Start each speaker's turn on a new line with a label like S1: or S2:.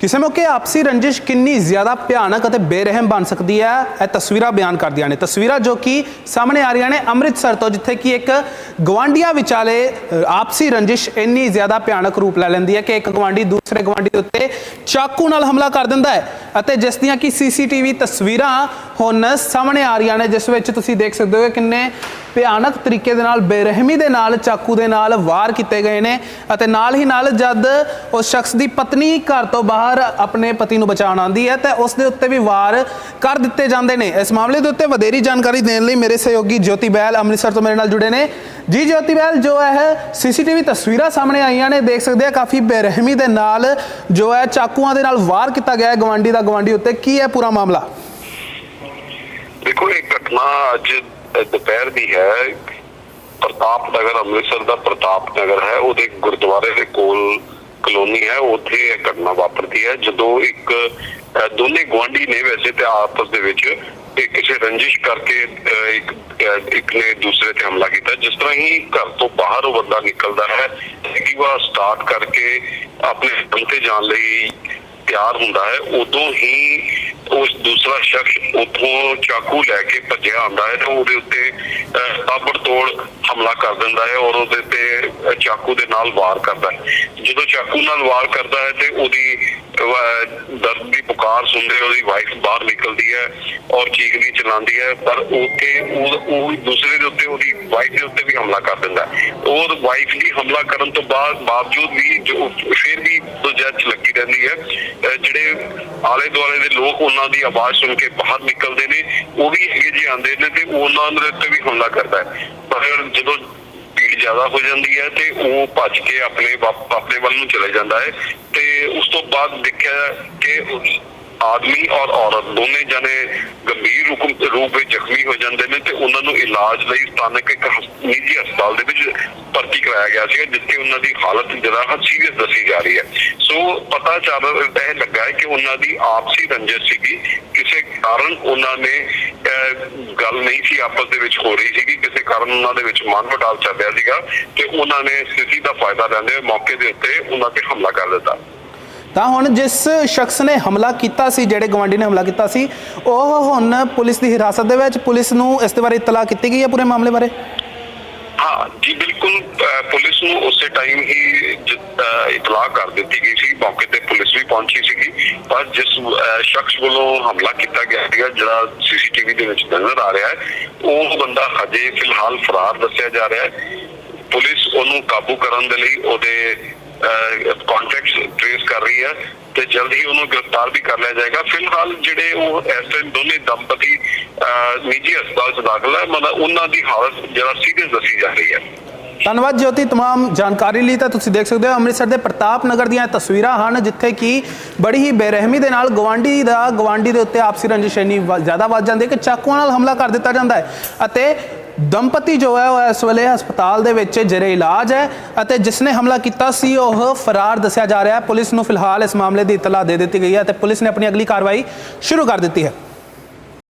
S1: ਕਿਸੇ ਮੌਕੇ ਆਪਸੀ ਰੰਜਿਸ਼ ਕਿੰਨੀ ਜ਼ਿਆਦਾ ਭਿਆਨਕ ਅਤੇ ਬੇਰਹਿਮ ਬਣ ਸਕਦੀ ਹੈ, ਇਹ ਤਸਵੀਰਾਂ ਬਿਆਨ ਕਰਦੀਆਂ ਨੇ। ਤਸਵੀਰਾਂ ਜੋ ਕਿ ਸਾਹਮਣੇ ਆ ਰਹੀਆਂ ਨੇ ਅੰਮ੍ਰਿਤਸਰ ਤੋਂ, ਜਿੱਥੇ ਕਿ ਇੱਕ ਗਵਾਂਡੀਆਂ ਵਿਚਾਲੇ ਆਪਸੀ ਰੰਜਿਸ਼ ਇੰਨੀ ਜ਼ਿਆਦਾ ਭਿਆਨਕ ਰੂਪ ਲੈ ਲੈਂਦੀ ਹੈ ਕਿ ਇੱਕ ਗਵਾਂਡੀ ਦੂਸਰੇ ਗਵਾਂਡੀ ਦੇ ਉੱਤੇ ਚਾਕੂ ਨਾਲ ਹਮਲਾ ਕਰ ਦਿੰਦਾ ਹੈ ਅਤੇ ਜਿਸ ਦੀਆਂ ਕਿ ਸੀਸੀਟੀਵੀ ਤਸਵੀਰਾਂ ਹੁਣ ਸਾਹਮਣੇ ਆ ਰਹੀਆਂ ਨੇ, ਜਿਸ ਵਿੱਚ ਤੁਸੀਂ ਦੇਖ ਸਕਦੇ ਹੋ ਕਿੰਨੇ ਭਿਆਨਕ ਤਰੀਕੇ ਦੇ ਨਾਲ, ਬੇਰਹਿਮੀ ਦੇ ਨਾਲ, ਚਾਕੂ ਦੇ ਨਾਲ ਵਾਰ ਕੀਤੇ ਗਏ ਨੇ ਅਤੇ ਨਾਲ ਹੀ ਨਾਲ ਜਦ ਉਸ ਸ਼ਖਸ ਦੀ ਪਤਨੀ ਘਰ ਤੋਂ ਬਾਹਰ ਆਪਣੇ ਪਤੀ ਨੂੰ ਬਚਾਉਣ ਆਉਂਦੀ ਹੈ ਤਾਂ ਉਸ ਦੇ ਉੱਤੇ ਵੀ ਵਾਰ ਕਰ ਦਿੱਤੇ ਜਾਂਦੇ ਨੇ। ਇਸ ਮਾਮਲੇ ਦੇ ਉੱਤੇ ਵਧੇਰੀ ਜਾਣਕਾਰੀ ਦੇਣ ਲਈ ਮੇਰੇ ਸਹਿਯੋਗੀ ਜੋਤੀ ਬੈਲ ਅੰਮ੍ਰਿਤਸਰ ਤੋਂ ਮੇਰੇ ਨਾਲ ਜੁੜੇ ਨੇ। ਜੀ ਜੋਤੀ ਬੈਲ, ਜੋ ਹੈ ਸੀਸੀਟੀਵੀ ਤਸਵੀਰਾਂ ਸਾਹਮਣੇ ਆਈਆਂ ਨੇ, ਦੇਖ ਸਕਦੇ ਆ ਕਾਫੀ ਬੇਰਹਿਮੀ ਦੇ ਨਾਲ ਜੋ ਹੈ ਚਾਕੂਆਂ ਦੇ ਨਾਲ ਵਾਰ ਕੀਤਾ ਗਿਆ ਹੈ ਗਵਾਂਡੀ ਦਾ ਗਵਾਂਡੀ ਉੱਤੇ। ਕੀ ਹੈ ਪੂਰਾ ਮਾਮਲਾ?
S2: ਦੇਖੋ, ਇਹ ਘਟਨਾ ਅੱਜ ਦੁਪਹਿਰ ਦੀ ਹੈ। ਪ੍ਰਤਾਪ ਨਗਰ, ਅੰਮ੍ਰਿਤਸਰ ਦਾ ਪ੍ਰਤਾਪ ਨਗਰ ਹੈ। ਉਹਦੇ ਗੁਰਦੁਆਰੇ ਦੇ ਕੋਲ ਕਲੋਨੀ ਹੈ। ਉੱਥੇ ਇਹ ਘਟਨਾ ਵਾਪਰਦੀ ਹੈ। ਜਦੋਂ ਇੱਕ ਦੋਨੇ ਗੁਆਂਢੀ ਨੇ ਵੈਸੇ ਤੇ ਆਪਸ ਦੇ ਵਿੱਚ ਕਿਸੇ ਰੰਜਿਸ਼ ਕਰਕੇ ਇੱਕ ਇੱਕ ਨੇ ਦੂਸਰੇ ਤੇ ਹਮਲਾ ਕੀਤਾ। ਜਿਸ ਤਰ੍ਹਾਂ ਹੀ ਘਰ ਤੋਂ ਬਾਹਰ ਉਹ ਬੰਦਾ ਨਿਕਲਦਾ ਹੈ। ਐਕਟਿਵਾ ਸਟਾਰਟ ਕਰਕੇ ਆਪਣੇ ਕੰਮ ਤੇ ਜਾਣ ਲਈ ਤਿਆਰ ਹੁੰਦਾ ਹੈ। ਉਦੋਂ ਹੀ ਉਸ ਦੂਸਰਾ ਸ਼ਖਸ ਉੱਥੋਂ ਚਾਕੂ ਲੈ ਕੇ ਭੱਜਿਆ ਆਉਂਦਾ ਹੈ ਤੇ ਉਹਦੇ ਉੱਤੇ ਅਹ, ਤਾਬੜਤੋੜ ਹਮਲਾ ਕਰ ਦਿੰਦਾ ਹੈ ਔਰ ਉਹਦੇ ਤੇ ਚਾਕੂ ਦੇ ਨਾਲ ਵਾਰ ਕਰਦਾ ਹੈ। ਜਦੋਂ ਚਾਕੂ ਨਾਲ ਵਾਰ ਕਰਦਾ ਹੈ ਤੇ ਉਹਦੀ ਦਰਦ ਦੀ ਪੁਕਾਰ ਸੁਣਦੇ ਉਹਦੀ ਵਾਈਫ ਬਾਹਰ ਨਿਕਲਦੀ ਹੈ ਔਰ ਚੀਖਦੀ ਚਲਾਉਂਦੀ ਹੈ, ਪਰ ਉੱਥੇ ਉਹ ਦੂਸਰੇ ਦੇ ਉੱਤੇ ਉਹਦੀ ਵਾਈਫ ਦੇ ਉੱਤੇ ਵੀ ਹਮਲਾ ਕਰ ਦਿੰਦਾ ਹੈ। ਵਾਈਫ ਦੀ ਹਮਲਾ ਕਰਨ ਤੋਂ ਬਾਅਦ ਬਾਵਜੂਦ ਵੀ ਜੋ ਫਿਰ ਵੀ ਦੂਜਾ ਲੱਗੀ ਰਹਿੰਦੀ ਹੈ ਜਿਹੜੇ ਆਲੇ ਦੁਆਲੇ ਦੇ ਲੋਕ ਉਹਨਾਂ ਦੀ ਆਵਾਜ਼ ਸੁਣ ਕੇ ਬਾਹਰ ਨਿਕਲਦੇ ਨੇ, ਉਹ ਵੀ ਹੈਗੇ ਜੀ ਆਉਂਦੇ ਨੇ ਤੇ ਉਹਨਾਂ ਦੇ ਉੱਤੇ ਵੀ ਹਮਲਾ ਕਰਦਾ ਹੈ। ਪਰ ਜਦੋਂ ਜ਼ਿਆਦਾ ਹੋ ਜਾਂਦੀ ਹੈ ਤੇ ਉਹ ਭੱਜ ਕੇ ਆਪਣੇ ਆਪਣੇ ਵੱਲ ਨੂੰ ਚਲੇ ਜਾਂਦਾ ਹੈ ਤੇ ਉਸ ਤੋਂ ਬਾਅਦ ਦੇਖਿਆ ਕਿ ਆਦਮੀ ਔਰ ਔਰਤ ਦੋਨੇ ਜਣੇ ਗੰਭੀਰ ਰੂਪ ਵਿੱਚ ਜ਼ਖਮੀ ਹੋ ਜਾਂਦੇ ਨੇ ਤੇ ਉਹਨਾਂ ਨੂੰ ਇਲਾਜ ਲਈ ਸਥਾਨਕ ਇੱਕ ਨਿੱਜੀ ਹਸਪਤਾਲ ਦੇ ਵਿੱਚ ਭਰਤੀ ਕਰਾਇਆ ਗਿਆ ਸੀ ਜਿੱਥੇ ਉਹਨਾਂ ਦੀ ਹਾਲਤ ਜਰਾ ਸੀਰੀਅਸ ਦੱਸੀ ਜਾ ਰਹੀ ਹੈ। ਸੋ ਪਤਾ ਚੱਲ, ਇਹ ਲੱਗਾ ਹੈ ਕਿ ਉਹਨਾਂ ਦੀ ਆਪਸੀ ਰੰਜਿਸ਼ ਸੀਗੀ, ਕਿਸੇ ਕਾਰਨ ਉਹਨਾਂ ਨੇ ਗੱਲ ਨਹੀਂ ਸੀ ਆਪਸ ਦੇ ਵਿੱਚ ਹੋ ਰਹੀ ਸੀਗੀ। ਕਿਸੇ ਕਾਰਨ ਉਹਨਾਂ ਦੇ ਵਿੱਚ ਮਨਮਟਾਵ ਚੱਲ ਰਿਹਾ ਸੀਗਾ ਤੇ ਉਹਨਾਂ ਨੇ ਸਥਿਤੀ ਦਾ ਫਾਇਦਾ ਲੈਂਦੇ ਹੋਏ ਮੌਕੇ ਦੇ ਉੱਤੇ ਉਹਨਾਂ ਤੇ ਹਮਲਾ ਕਰ ਦਿੱਤਾ।
S1: ਤਾਂ ਹੁਣ ਜਿਸ ਸ਼ਖਸ ਨੇ ਹਮਲਾ ਕੀਤਾ ਸੀ, ਜਿਹੜੇ ਗਵਾਂਡੀ ਨੇ ਹਮਲਾ ਕੀਤਾ ਸੀ, ਉਹ ਹੁਣ ਪੁਲਿਸ ਦੀ ਹਿਰਾਸਤ ਦੇ ਵਿੱਚ ਪੁਲਿਸ ਨੂੰ ਇਸ ਦੇ ਬਾਰੇ ਇਤਲਾਹ ਕੀਤੀ ਗਈ ਹੈ ਪੂਰੇ ਮਾਮਲੇ ਬਾਰੇ?
S2: ਹਾਂ, ਜੀ, ਬਿਲਕੁਲ ਪੁਲਿਸ ਨੂੰ ਉਸੇ ਟਾਈਮ ਹੀ ਇਤਲਾਹ ਕਰ ਦਿੱਤੀ ਗਈ ਸੀ, ਮੌਕੇ ਤੇ ਪੁਲਿਸ ਵੀ ਪਹੁੰਚੀ ਸੀਗੀ। ਪਰ ਜਿਸ ਸ਼ਖਸ ਵੱਲੋਂ ਹਮਲਾ ਕੀਤਾ ਗਿਆ ਸੀਗਾ, ਜਿਹੜਾ ਸੀਸੀਟੀਵੀ ਦੇ ਵਿੱਚ ਨਜ਼ਰ ਆ ਰਿਹਾ ਹੈ, ਉਹ ਬੰਦਾ ਹਜੇ ਫਿਲਹਾਲ ਫਰਾਰ ਦੱਸਿਆ ਜਾ ਰਿਹਾ ਹੈ। ਪੁਲਿਸ ਉਹਨੂੰ ਕਾਬੂ ਕਰਨ ਦੇ ਲਈ ਉਹਦੇ ਕੰਟੈਕਟਸ ਟ੍ਰੇਸ ਕਰ ਰਹੀ ਹੈ ਤੇ ਜਲਦ ਹੀ ਉਹਨੂੰ ਗ੍ਰਿਫਤਾਰ ਵੀ ਕਰ ਲਿਆ ਜਾਏਗਾ। ਫਿਲਹਾਲ ਜਿਹੜੇ ਉਹ ਇਸ ਟਾਈਮ ਦੋਨੇ ਦੰਪਤੀ ਨਿੱਜੀ ਹਸਪਤਾਲ 'ਚ ਦਾਖਲ ਹੈ ਮਤਲਬ ਉਹਨਾਂ ਦੀ ਹਾਲਤ ਜਰਾ ਸੀਰੀਅਸ ਦੱਸੀ ਜਾ ਰਹੀ ਹੈ
S1: ਧੰਨਵਾਦ ਜੋਤੀ तमाम ਜਾਣਕਾਰੀ ਲਈ ਤਾਂ ਤੁਸੀਂ ਦੇਖ ਸਕਦੇ ਹੋ ਅੰਮ੍ਰਿਤਸਰ ਦੇ ਪ੍ਰਤਾਪ ਨਗਰ ਦੀਆਂ ਇਹ ਤਸਵੀਰਾਂ ਹਨ ਜਿੱਥੇ ਕਿ ਬੜੀ ਹੀ ਬੇਰਹਿਮੀ ਦੇ ਨਾਲ ਗਵਾਂਡੀ ਦਾ ਗਵਾਂਡੀ ਦੇ ਉੱਤੇ ਆਪਸੀ ਰੰਜਿਸ਼ ਇੰਨੀ ਵ- ਜ਼ਿਆਦਾ ਵੱਧ ਜਾਂਦੀ ਹੈ ਕਿ ਚਾਕੂਆਂ ਨਾਲ ਹਮਲਾ ਕਰ ਦਿੱਤਾ ਜਾਂਦਾ ਹੈ ਅਤੇ ਦੰਪਤੀ ਜੋ ਹੈ ਉਹ ਇਸ ਵੇਲੇ ਹਸਪਤਾਲ ਦੇ ਵਿੱਚ ਜਰੇ ਇਲਾਜ ਹੈ ਅਤੇ ਜਿਸ ਨੇ ਹਮਲਾ ਕੀਤਾ ਸੀ ਉਹ ਫਰਾਰ ਦੱਸਿਆ ਜਾ ਰਿਹਾ ਹੈ ਪੁਲਿਸ ਨੂੰ ਫਿਲਹਾਲ ਇਸ ਮਾਮਲੇ ਦੀ ਇਤਲਾਹ ਦੇ ਦਿੱਤੀ ਗਈ ਹੈ ਤੇ ਪੁਲਿਸ ਨੇ ਆਪਣੀ ਅਗਲੀ ਕਾਰਵਾਈ ਸ਼ੁਰੂ ਕਰ ਦਿੱਤੀ ਹੈ